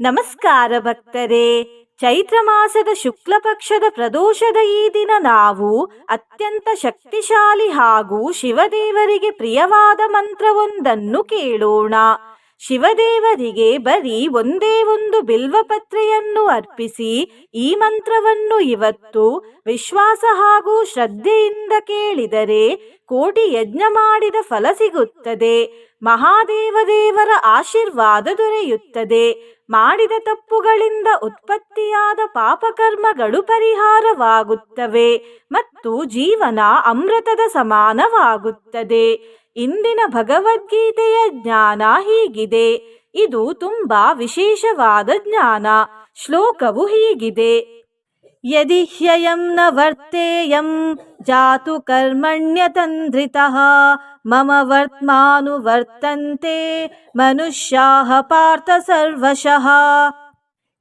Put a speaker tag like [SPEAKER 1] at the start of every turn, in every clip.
[SPEAKER 1] ನಮಸ್ಕಾರ ಭಕ್ತರೇ. ಚೈತ್ರ ಮಾಸದ ಶುಕ್ಲ ಪಕ್ಷದ ಪ್ರದೋಷದ ಈ ದಿನ ನಾವು ಅತ್ಯಂತ ಶಕ್ತಿಶಾಲಿ ಹಾಗೂ ಶಿವದೇವರಿಗೆ ಪ್ರಿಯವಾದ ಮಂತ್ರವೊಂದನ್ನು ಕೇಳೋಣ. ಶಿವದೇವರಿಗೆ ಬರೀ ಒಂದೇ ಒಂದು ಬಿಲ್ವಪತ್ರೆಯನ್ನು ಅರ್ಪಿಸಿ ಈ ಮಂತ್ರವನ್ನು ಇವತ್ತು ವಿಶ್ವಾಸ ಹಾಗೂ ಶ್ರದ್ಧೆಯಿಂದ ಕೇಳಿದರೆ ಕೋಟಿ ಯಜ್ಞ ಮಾಡಿದ ಫಲ ಸಿಗುತ್ತದೆ. ಮಹಾದೇವ ದೇವರ ಆಶೀರ್ವಾದ ದೊರೆಯುತ್ತದೆ. ಮಾಡಿದ ತಪ್ಪುಗಳಿಂದ ಉತ್ಪತ್ತಿಯಾದ ಪಾಪಕರ್ಮಗಳು ಪರಿಹಾರವಾಗುತ್ತವೆ ಮತ್ತು ಜೀವನ ಅಮೃತದ ಸಮಾನವಾಗುತ್ತದೆ. ಇಂದಿನ ಭಗವದ್ಗೀತೆಯ ಜ್ಞಾನ ಹೀಗಿದೆ. ಇದು ತುಂಬಾ ವಿಶೇಷವಾದ ಜ್ಞಾನ. ಶ್ಲೋಕವು ಹೀಗಿದೆ. ಯದಿ ಹ್ಯಯಂ ನ ವರ್ತೇಯಂ ಜಾತು ಕರ್ಮಣ್ಯತಂದ್ರಿತಃ ಮಮ ವರ್ತ್ಮಾನುವರ್ತಂತೆ ಮನುಷ್ಯಾಹ ಪಾರ್ಥ ಸರ್ವಶಃ.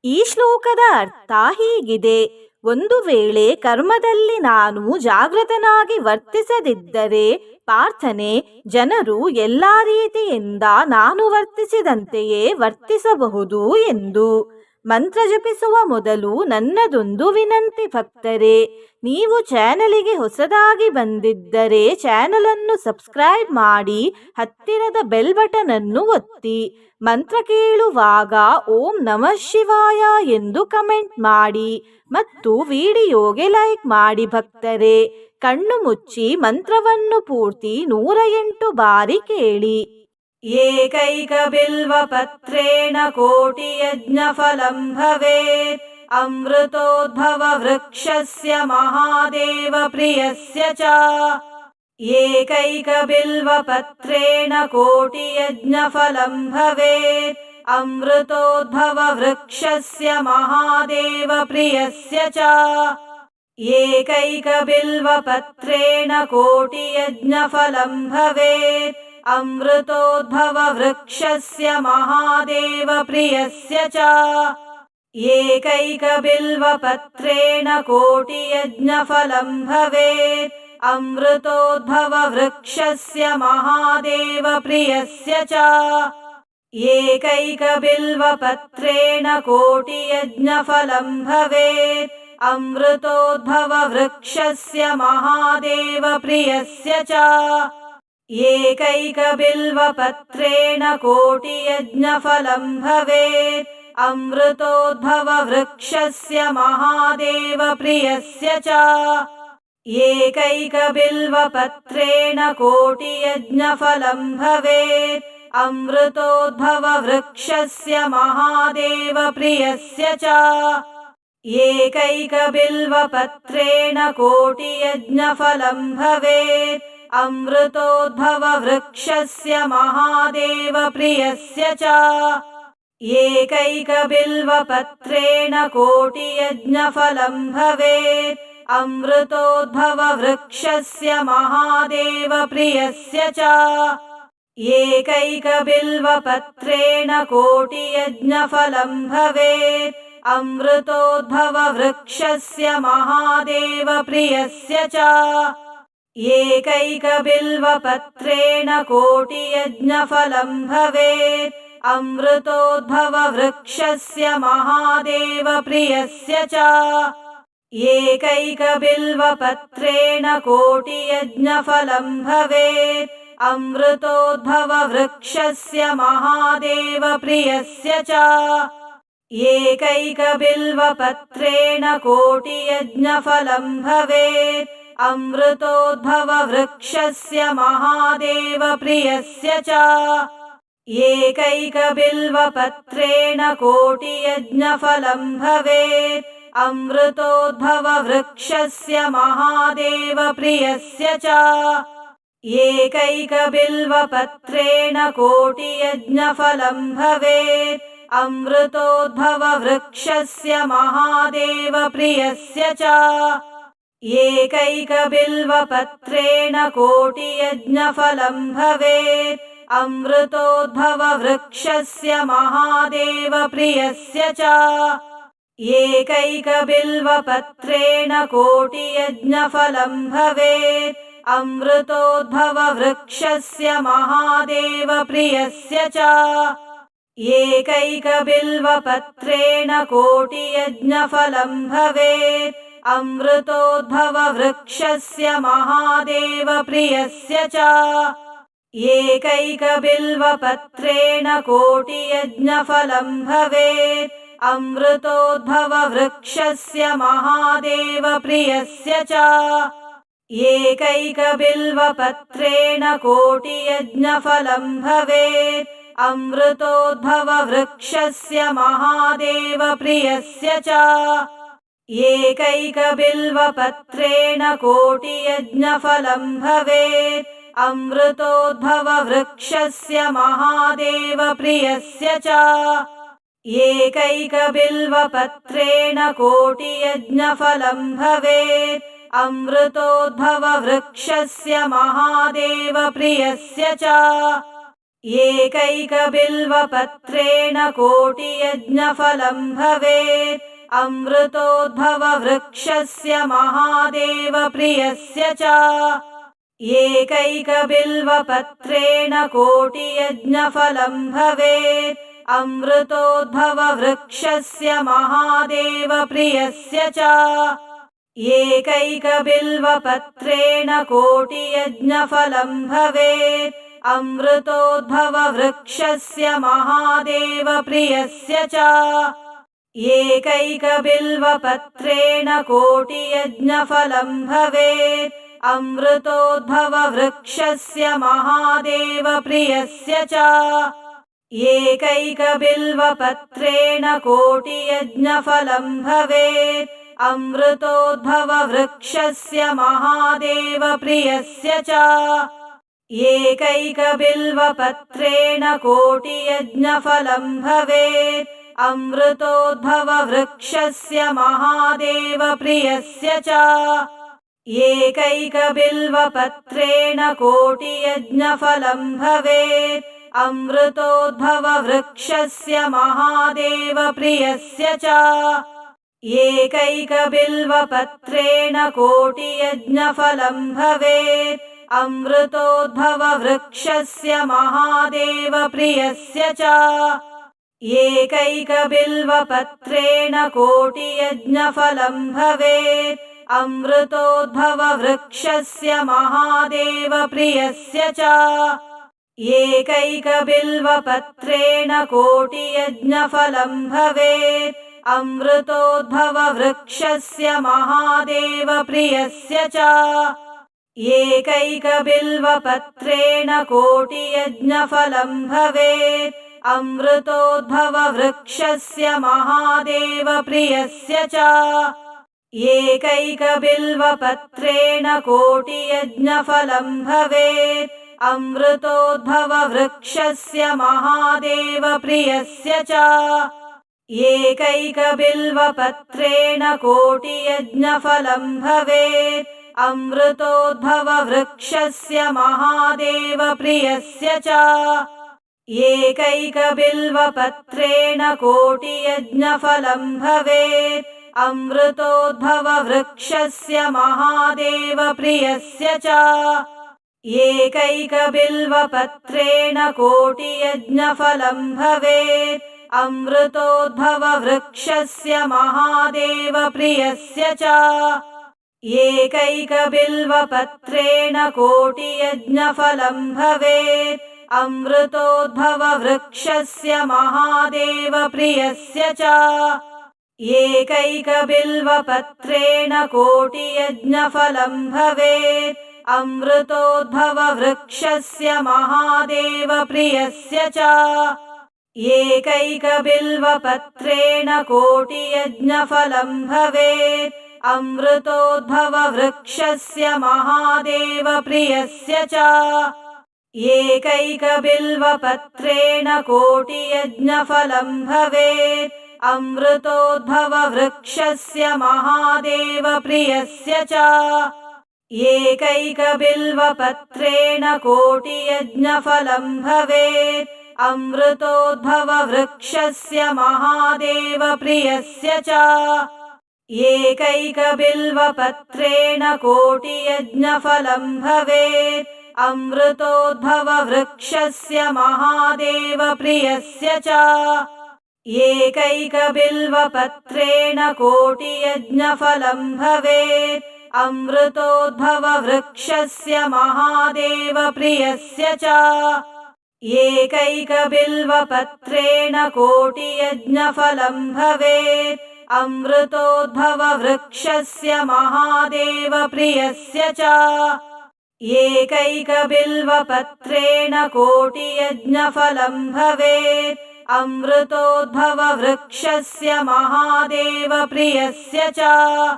[SPEAKER 1] ಈ ಶ್ಲೋಕದ ಅರ್ಥ ಹೀಗಿದೆ. ಒಂದು ವೇಳೆ ಕರ್ಮದಲ್ಲಿ ನಾನು ಜಾಗೃತನಾಗಿ ವರ್ತಿಸದಿದ್ದರೆ ಪ್ರಾರ್ಥನೆ ಜನರು ಎಲ್ಲಾ ರೀತಿಯಿಂದ ನಾನು ವರ್ತಿಸಿದಂತೆಯೇ ವರ್ತಿಸಬಹುದು ಎಂದು. ಮಂತ್ರ ಜಪಿಸುವ ಮೊದಲು ನನ್ನದೊಂದು ವಿನಂತಿ, ಭಕ್ತರೇ, ನೀವು ಚಾನಲಿಗೆ ಹೊಸದಾಗಿ ಬಂದಿದ್ದರೆ ಚಾನಲ್ ಅನ್ನು ಸಬ್ಸ್ಕ್ರೈಬ್ ಮಾಡಿ, ಹತ್ತಿರದ ಬೆಲ್ ಬಟನ್ ಅನ್ನು ಒತ್ತಿ, ಮಂತ್ರ ಕೇಳುವಾಗ ಓಂ ನಮಃ ಶಿವಾಯ ಎಂದು ಕಮೆಂಟ್ ಮಾಡಿ ಮತ್ತು ವಿಡಿಯೋಗೆ ಲೈಕ್ ಮಾಡಿ ಭಕ್ತರೇ, ಕಣ್ಣು ಮುಚ್ಚಿ ಮಂತ್ರವನ್ನು ಪೂರ್ತಿ ನೂರ ಎಂಟು ಬಾರಿ ಕೇಳಿ. एकैकबिल्वपत्रेण कोटियज्ञफलम् भवेत्। अमृतोद्भववृक्षस्य महादेवप्रियस्य च। एकैकबिल्वपत्रेण कोटियज्ञफलम् भवेत्। अमृतोद्भववृक्षस्य महादेवप्रियस्य च। एकैकबिल्वपत्रेण कोटियज्ञफलम् भवेत्। अमृतोद्भववृक्षस्य महादेवप्रियस्य च। एकैकबिल्वपत्रेण कोटियज्ञफलं भवेत्। अमृतोद्भववृक्षस्य महादेवप्रियस्य च। एकैकबिल्वपत्रेण कोटियज्ञफलं भवेत्। अमृतोद्भववृक्षस्य महादेवप्रियस्य च एकैकबिल्वपत्रेण कोटियज्ञफलं भवेत्। अमृतोद्भववृक्षस्य महादेवप्रियस्य च। एकैकबिल्वपत्रेण कोटियज्ञफलं भवेत्। अमृतोद्भववृक्षस्य महादेवप्रियस्य च। एकैकबिल्वपत्रेण कोटियज्ञफलं भवेत् अमृतोद्भववृक्षस्य महादेवप्रियस्य च एकैकबिल्वपत्रेण कोटियज्ञफलं भवेत्। अमृतोद्भववृक्षस्य महादेवप्रियस्य च एकैकबिल्वपत्रेण कोटियज्ञफलं भवेत्। अमृतोद्भववृक्षस्य महादेवप्रियस्य च एकैकबिल्वपत्रेण कोटियज्ञफलं भवेत्। अमृतोद्भववृक्षस्य महादेवप्रियस्य च। एकैकबिल्वपत्रेण कोटियज्ञफलं भवेत्। अमृतोद्भववृक्षस्य महादेवप्रियस्य च। एकैकबिल्वपत्रेण कोटियज्ञफलं भवेत् अमृतोद्भववृक्षस्य महादेवप्रियस्य च। एकैकबिल्वपत्रेण कोटियज्ञफलं भवेत्। अमृतोद्भववृक्षस्य महादेवप्रियस्य च। एकैकबिल्वपत्रेण कोटियज्ञफलं भवेत्। अमृतोद्भववृक्षस्य महादेवप्रियस्य च एकैकबिल्वपत्रेण कोटियज्ञफलं भवेत्। अमृतोद्भववृक्षस्य महादेवप्रियस्य च। एकैकबिल्वपत्रेण कोटियज्ञफलं भवेत्। अमृतोद्भववृक्षस्य महादेवप्रियस्य च। एकैकबिल्वपत्रेण कोटियज्ञफलम् भवेत् अमृतोद्भववृक्षस्य महादेवप्रियस्य च। एकैकबिल्वपत्रेण कोटियज्ञफलम् भवेत्। अमृतोद्भववृक्षस्य महादेवप्रियस्य च। एकैकबिल्वपत्रेण कोटियज्ञफलम् भवेत्। अमृतोद्भववृक्षस्य महादेवप्रियस्य च एकैकबिल्वपत्रेण कोटियज्ञफलम् भवेत्। अमृतोद्भववृक्षस्य महादेवप्रियस्य च। एकैकबिल्वपत्रेण कोटियज्ञफलम् भवेत्। अमृतोद्भववृक्षस्य महादेवप्रियस्य च। एकैकबिल्वपत्रेण कोटियज्ञफलम् भवेत् अमृतोद्भववृक्षस्य महादेवप्रियस्य च एकैकबिल्वपत्रेण कोटियज्ञफलम् भवेत्। अमृतोद्भववृक्षस्य महादेवप्रियस्य च एकैकबिल्वपत्रेण कोटियज्ञफलम् भवेत्। अमृतोद्भववृक्षस्य महादेवप्रियस्य च एकैकबिल्वपत्रेण कोटियज्ञफलम् भवेत्। अमृतोद्भववृक्षस्य महादेवप्रियस्य च। एकैकबिल्वपत्रेण कोटियज्ञफलम् भवेत्। अमृतोद्भववृक्षस्य महादेवप्रियस्य च। एकैकबिल्वपत्रेण कोटियज्ञफलम् भवेत् अमृतोद्भववृक्षस्य महादेवप्रियस्य च। एकैकबिल्वपत्रेण कोटियज्ञफलम् भवेत्। अमृतोद्भववृक्षस्य महादेवप्रियस्य च। एकैकबिल्वपत्रेण कोटियज्ञफलम् भवेत्। अमृतोद्भववृक्षस्य महादेवप्रियस्य च एकैकबिल्वपत्रेण कोटियज्ञफलम् भवेत्। अमृतोद्भववृक्षस्य महादेवप्रियस्य च। एकैकबिल्वपत्रेण कोटियज्ञफलम् भवेत्। अमृतोद्भववृक्षस्य महादेवप्रियस्य च। एकैकबिल्वपत्रेण कोटियज्ञफलम् भवेत् अमृतोद्भववृक्षस्य महादेवप्रियस्य च। एकैकबिल्वपत्रेण कोटियज्ञफलम् भवेत्। अमृतोद्भववृक्षस्य महादेवप्रियस्य च। एकैकबिल्वपत्रेण कोटियज्ञफलम् भवेत्। अमृतोद्भववृक्षस्य महादेवप्रियस्य च एकैकबिल्वपत्रेण कोटियज्ञफलम् भवेत्। अमृतोद्भववृक्षस्य महादेवप्रियस्य च। एकैकबिल्वपत्रेण कोटियज्ञफलम् भवेत्। अमृतोद्भववृक्षस्य महादेवप्रियस्य च। एकैकबिल्वपत्रेण कोटियज्ञफलम् भवेत् अमृतोद्भववृक्षस्य महादेवप्रियस्य च एकैकबिल्वपत्रेण कोटियज्ञफलम् भवेत्। अमृतोद्भववृक्षस्य महादेवप्रियस्य च एकैकबिल्वपत्रेण कोटियज्ञफलम् भवेत्। अमृतोद्भववृक्षस्य महादेवप्रियस्य च एकैकबिल्वपत्रेण कोटियज्ञफलम् भवेत्। अमृतोद्भववृक्षस्य महादेवप्रियस्य च। एकैकबिल्वपत्रेण कोटियज्ञफलम् भवेत्। अमृतोद्भववृक्षस्य महादेवप्रियस्य च। एकैकबिल्वपत्रेण कोटियज्ञफलम् भवेत् अमृतोद्भववृक्षस्य महादेवप्रियस्य च। एकैकबिल्वपत्रेण कोटियज्ञफलं भवेत्। अमृतोद्भववृक्षस्य महादेवप्रियस्य च। एकैकबिल्वपत्रेण कोटियज्ञफलं भवेत्। अमृतोद्भववृक्षस्य महादेवप्रियस्य च एकैकबिल्वपत्रेण कोटियज्ञफलं भवेत्। अमृतोद्भववृक्षस्य महादेवप्रियस्य च।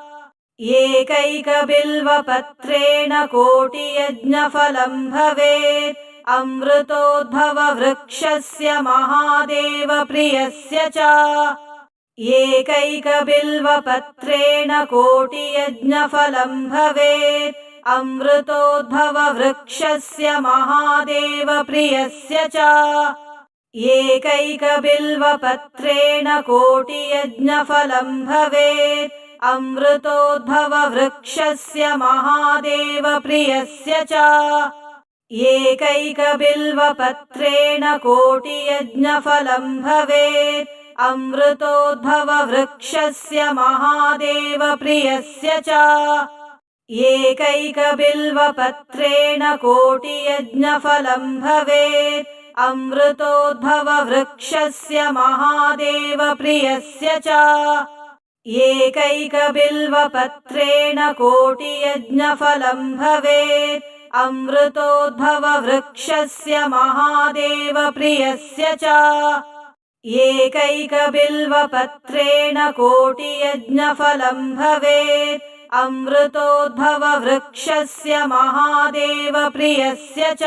[SPEAKER 1] एकैकबिल्वपत्रेण कोटियज्ञफलं भवेत्। अमृतोद्भववृक्षस्य महादेवप्रियस्य च। एकैकबिल्वपत्रेण कोटियज्ञफलं भवेत् अमृतोद्भववृक्षस्य महादेवप्रियस्य च। एकैकबिल्वपत्रेण कोटियज्ञफलं भवेत्। अमृतोद्भववृक्षस्य महादेवप्रियस्य च। एकैकबिल्वपत्रेण कोटियज्ञफलं भवेत्। अमृतोद्भववृक्षस्य महादेवप्रियस्य च एकैकबिल्वपत्रेण कोटियज्ञफलं भवेत्। अमृतोद्भववृक्षस्य महादेवप्रियस्य च। एकैकबिल्वपत्रेण कोटियज्ञफलं भवेत्। अमृतोद्भववृक्षस्य महादेवप्रियस्य च। एकैकबिल्वपत्रेण कोटियज्ञफलं भवेत् अमृतोद्भववृक्षस्य महादेवप्रियस्य च।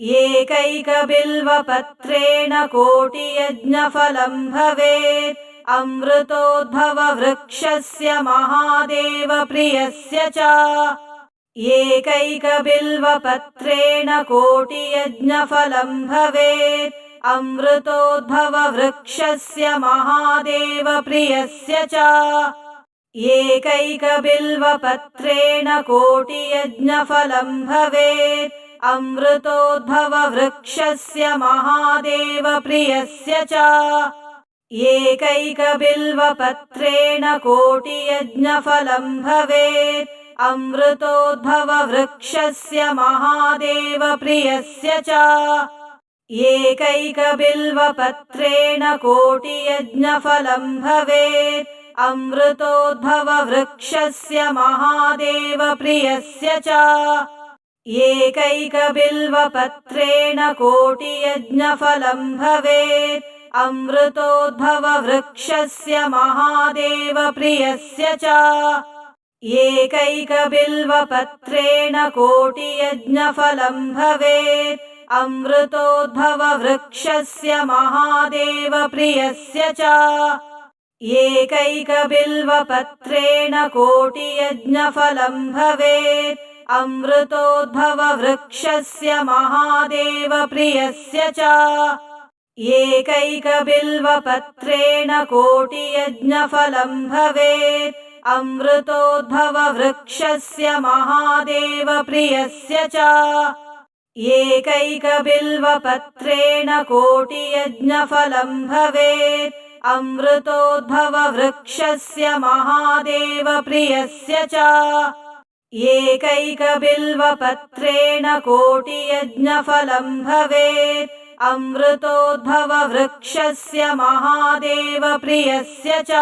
[SPEAKER 1] एकैकबिल्वपत्रेण कोटियज्ञफलं भवेत्। अमृतोद्भववृक्षस्य महादेवप्रियस्य च। एकैकबिल्वपत्रेण कोटियज्ञफलं भवेत्। अमृतोद्भववृक्षस्य महादेवप्रियस्य च एकैकबिल्वपत्रेण कोटियज्ञफलं भवेत्। अमृतोद्भववृक्षस्य महादेवप्रियस्य च। एकैकबिल्वपत्रेण कोटियज्ञफलं भवेत्। अमृतोद्भववृक्षस्य महादेवप्रियस्य च। एकैकबिल्वपत्रेण कोटियज्ञफलं भवेत् अमृतोद्भववृक्षस्य महादेवप्रियस्य च। एकैकबिल्वपत्रेण कोटियज्ञफलं भवेत्। अमृतोद्भववृक्षस्य महादेवप्रियस्य च। एकैकबिल्वपत्रेण कोटियज्ञफलं भवेत्। अमृतोद्भववृक्षस्य महादेवप्रियस्य च एकैकबिल्वपत्रेण कोटियज्ञफलं भवेत्। अमृतोद्भववृक्षस्य महादेवप्रियस्य च। एकैकबिल्वपत्रेण कोटियज्ञफलं भवेत्। अमृतोद्भववृक्षस्य महादेवप्रियस्य च। एकैकबिल्वपत्रेण कोटियज्ञफलं भवेत् अमृतोद्भववृक्षस्य महादेवप्रियस्य च। एकैकबिल्वपत्रेण कोटियज्ञफलं भवेत्। अमृतोद्भववृक्षस्य महादेवप्रियस्य च।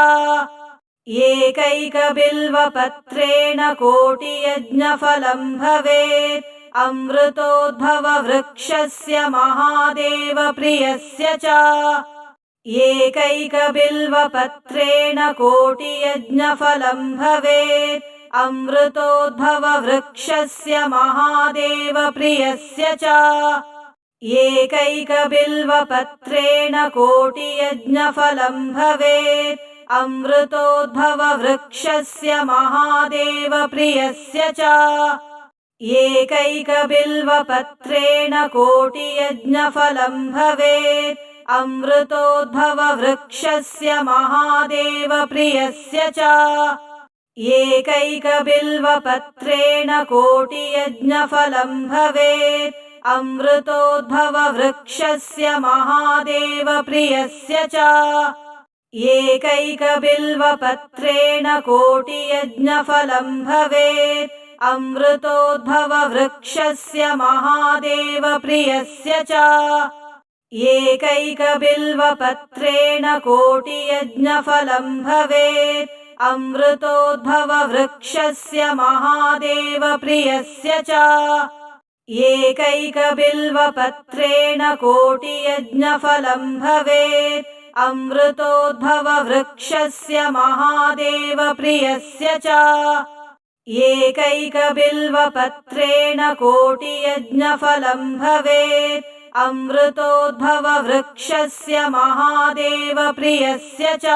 [SPEAKER 1] एकैकबिल्वपत्रेण कोटियज्ञफलं भवेत्। अमृतोद्भववृक्षस्य महादेवप्रियस्य च एकैकबिल्वपत्रेण कोटियज्ञफलं भवेत्। अमृतोद्भववृक्षस्य महादेवप्रियस्य च। एकैकबिल्वपत्रेण कोटियज्ञफलं भवेत्। अमृतोद्भववृक्षस्य महादेवप्रियस्य च। एकैकबिल्वपत्रेण कोटियज्ञफलं भवेत् अमृतोद्भववृक्षस्य महादेवप्रियस्य च। एकैकबिल्वपत्रेण कोटियज्ञफलम् भवेत्। अमृतोद्भववृक्षस्य महादेवप्रियस्य च। एकैकबिल्वपत्रेण कोटियज्ञफलम् भवेत्। अमृतोद्भववृक्षस्य महादेवप्रियस्य च एकैकबिल्वपत्रेण कोटियज्ञफलम् भवेत्। अमृतोद्भववृक्षस्य महादेवप्रियस्य च। एकैकबिल्वपत्रेण कोटियज्ञफलम् भवेत्। अमृतोद्भववृक्षस्य महादेवप्रियस्य च। एकैकबिल्वपत्रेण कोटियज्ञफलम् भवेत् अमृतोद्भववृक्षस्य महादेवप्रियस्य च।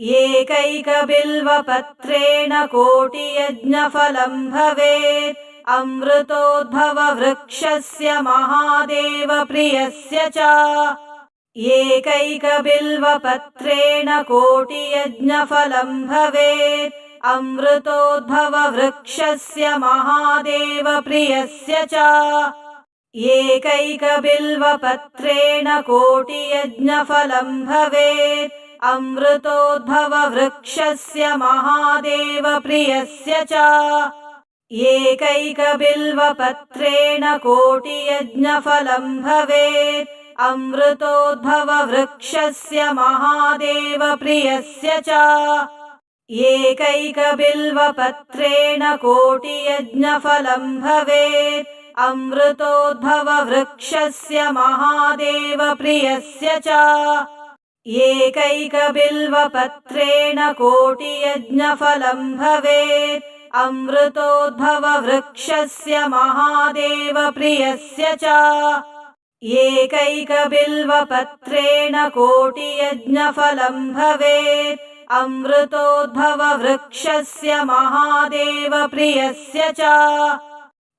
[SPEAKER 1] एकैकबिल्वपत्रेण कोटियज्ञफलम् भवेत्। अमृतोद्भववृक्षस्य महादेवप्रियस्य च। एकैकबिल्वपत्रेण कोटियज्ञफलम् भवेत्। अमृतोद्भववृक्षस्य महादेवप्रियस्य च एकैकबिल्वपत्रेण कोटियज्ञफलम् भवेत्। अमृतोद्भववृक्षस्य महादेवप्रियस्य च। एकैकबिल्वपत्रेण कोटियज्ञफलम् भवेत्। अमृतोद्भववृक्षस्य महादेवप्रियस्य च। एकैकबिल्वपत्रेण कोटियज्ञफलम् भवेत् अमृतोद्भववृक्षस्य महादेवप्रियस्य च एकैकबिल्वपत्रेण कोटियज्ञफलम् भवेत्। अमृतोद्भववृक्षस्य महादेवप्रियस्य च एकैकबिल्वपत्रेण कोटियज्ञफलम् भवेत्। अमृतोद्भववृक्षस्य महादेवप्रियस्य च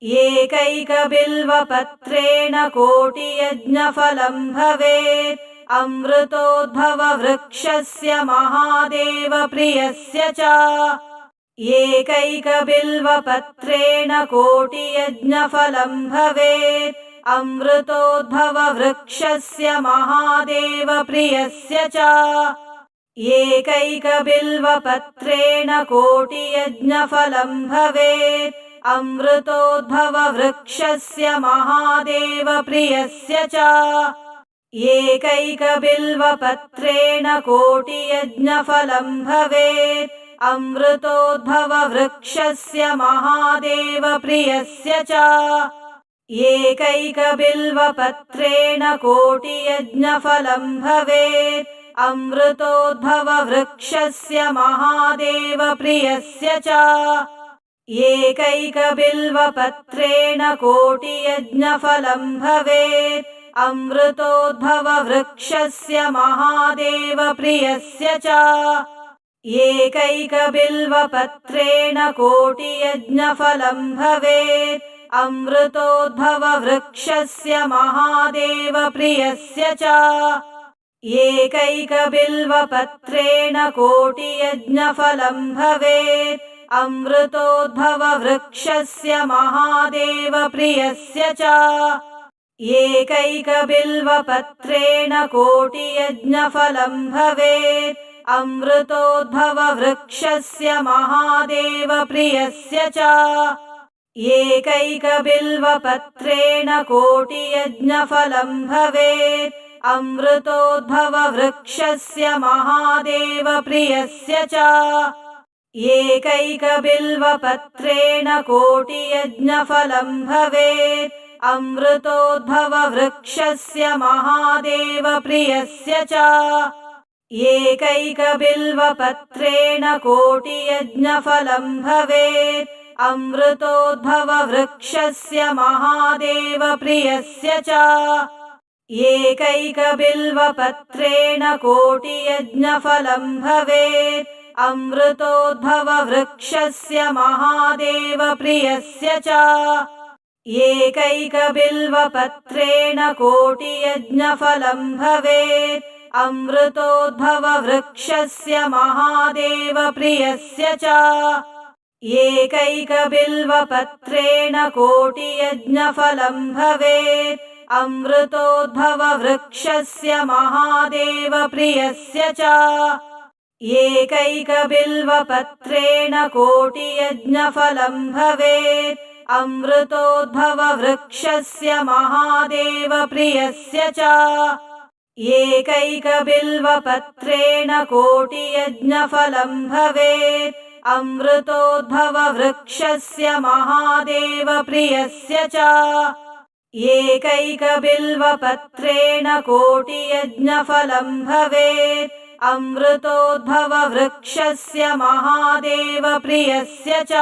[SPEAKER 1] एकैकबिल्वपत्रेण कोटियज्ञफलम् भवेत्। अमृतोद्भववृक्षस्य महादेवप्रियस्य च। एकैकबिल्वपत्रेण कोटियज्ञफलम् भवेत्। अमृतोद्भववृक्षस्य महादेवप्रियस्य च। एकैकबिल्वपत्रेण कोटियज्ञफलम् भवेत् अमृतोद्भववृक्षस्य महादेवप्रियस्य च। एकैकबिल्वपत्रेण कोटियज्ञफलम् भवेत्। अमृतोद्भववृक्षस्य महादेवप्रियस्य च। एकैकबिल्वपत्रेण कोटियज्ञफलम् भवेत्। अमृतोद्भववृक्षस्य महादेवप्रियस्य च एकैकबिल्वपत्रेण कोटियज्ञफलम् भवेत्। अमृतोद्भववृक्षस्य महादेवप्रियस्य च। एकैकबिल्वपत्रेण कोटियज्ञफलम् भवेत्। अमृतोद्भववृक्षस्य महादेवप्रियस्य च। एकैकबिल्वपत्रेण कोटियज्ञफलम् भवेत् अमृतोद्भववृक्षस्य महादेवप्रियस्य च। एकैकबिल्वपत्रेण कोटियज्ञफलम् भवेत्। अमृतोद्भववृक्षस्य महादेवप्रियस्य च। एकैकबिल्वपत्रेण कोटियज्ञफलम् भवेत्। अमृतोद्भववृक्षस्य महादेवप्रियस्य च एकैकबिल्वपत्रेण कोटियज्ञफलम् भवेत्। अमृतोद्भववृक्षस्य महादेवप्रियस्य च। एकैकबिल्वपत्रेण कोटियज्ञफलम् भवेत्। अमृतोद्भववृक्षस्य महादेवप्रियस्य च। एकैकबिल्वपत्रेण कोटियज्ञफलम् भवेत् अमृतोद्भववृक्षस्य महादेवप्रियस्य च एकैकबिल्वपत्रेण कोटियज्ञफलम् भवेत्। अमृतोद्भववृक्षस्य महादेवप्रियस्य च एकैकबिल्वपत्रेण कोटियज्ञफलं भवेत्। अमृतोद्भववृक्षस्य महादेवप्रियस्य च एकैकबिल्वपत्रेण कोटियज्ञफलं भवेत्। अमृतोद्भववृक्षस्य महादेवप्रियस्य च। एकैकबिल्वपत्रेण कोटियज्ञफलं भवेत्। अमृतोद्भववृक्षस्य महादेवप्रियस्य च। एकैकबिल्वपत्रेण कोटियज्ञफलं भवेत् अमृतोद्भववृक्षस्य महादेवप्रियस्य च।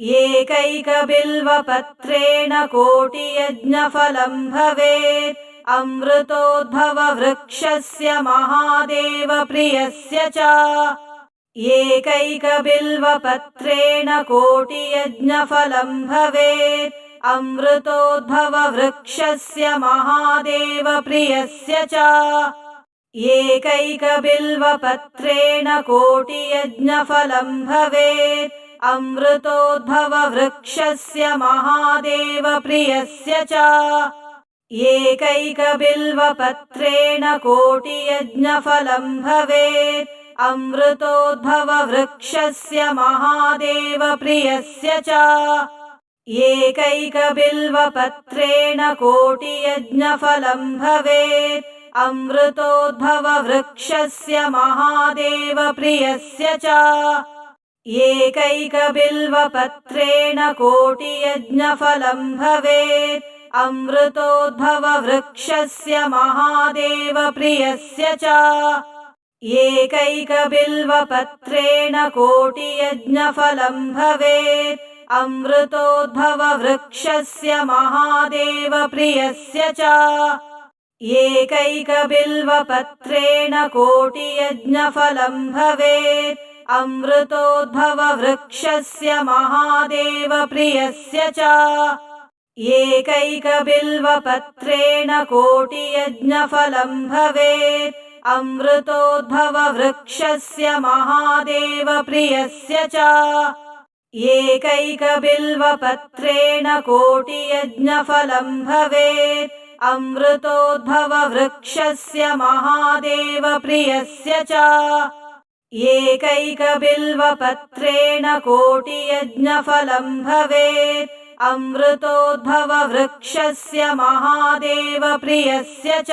[SPEAKER 1] एकैकबिल्वपत्रेण कोटियज्ञफलं भवेत्। अमृतोद्भववृक्षस्य महादेवप्रियस्य च। एकैकबिल्वपत्रेण कोटियज्ञफलं भवेत्। अमृतोद्भववृक्षस्य महादेवप्रियस्य च एकैकबिल्वपत्रेण कोटियज्ञफलं भवेत्। अमृतोद्भववृक्षस्य महादेवप्रियस्य च। एकैकबिल्वपत्रेण कोटियज्ञफलं भवेत्। अमृतोद्भववृक्षस्य महादेवप्रियस्य च। एकैकबिल्वपत्रेण कोटियज्ञफलं भवेत् अमृतोद्भववृक्षस्य महादेवप्रियस्य च। एकैकबिल्वपत्रेण कोटियज्ञफलं भवेत्। अमृतोद्भववृक्षस्य महादेवप्रियस्य च। एकैकबिल्वपत्रेण कोटियज्ञफलं भवेत्। अमृतोद्भववृक्षस्य महादेवप्रियस्य च एकैकबिल्वपत्रेण कोटियज्ञफलं भवेत्। अमृतोद्भववृक्षस्य महादेवप्रियस्य च। एकैकबिल्वपत्रेण कोटियज्ञफलं भवेत्। अमृतोद्भववृक्षस्य महादेवप्रियस्य च। एकैकबिल्वपत्रेण कोटियज्ञफलं भवेत् अमृतोद्भववृक्षस्य महादेवप्रियस्य च। एकैकबिल्वपत्रेण कोटियज्ञफलं भवेत्। अमृतोद्भववृक्षस्य महादेवप्रियस्य च